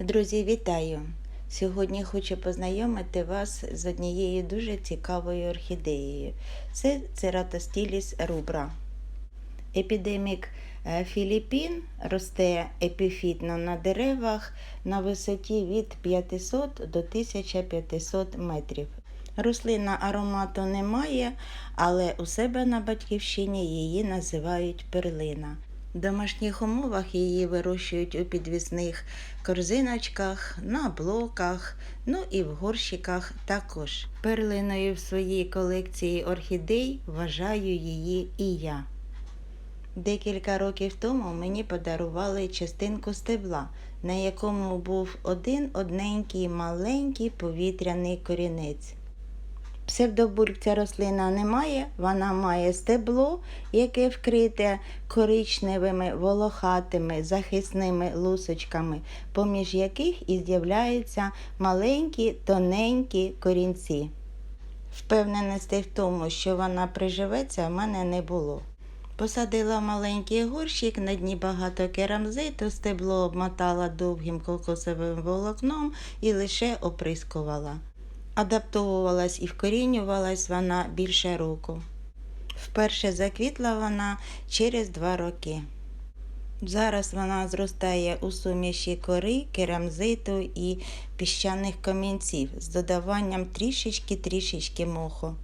Друзі, вітаю! Сьогодні хочу познайомити вас з однією дуже цікавою орхідеєю. Це Цератостіліс рубра. Епідемік е, Філіппін росте епіфітно на деревах на висоті від 500 до 1500 метрів. Рослина аромату не має, але у себе на батьківщині її називають перлина. В домашніх умовах її вирощують у підвісних корзиночках, на блоках, ну і в горщиках також. Перлиною в своїй колекції орхідей вважаю її і я. Декілька років тому мені подарували частинку стебла, на якому був один одненький маленький повітряний корінець. Псевдобульк ця рослина не має, вона має стебло, яке вкрите коричневими волохатими захисними лусочками, поміж яких і з'являються маленькі тоненькі корінці. Впевненості в тому, що вона приживеться, в мене не було. Посадила маленький горщик, на дні багато керамзиту, стебло обмотала довгим кокосовим волокном і лише оприскувала. Адаптовувалась і вкорінювалась вона більше року. Вперше заквітла вона через два роки. Зараз вона зростає у суміші кори, керамзиту і піщаних камінців з додаванням трішечки-трішечки моху.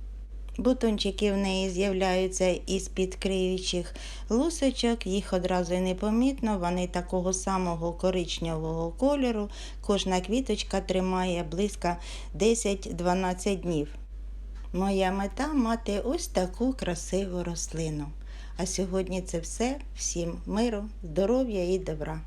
Бутончики в неї з'являються із під криючих лусочок, їх одразу й непомітно, вони такого самого коричневого кольору. Кожна квіточка тримає близько 10-12 днів. Моя мета мати ось таку красиву рослину. А сьогодні це все. Всім миру, здоров'я і добра.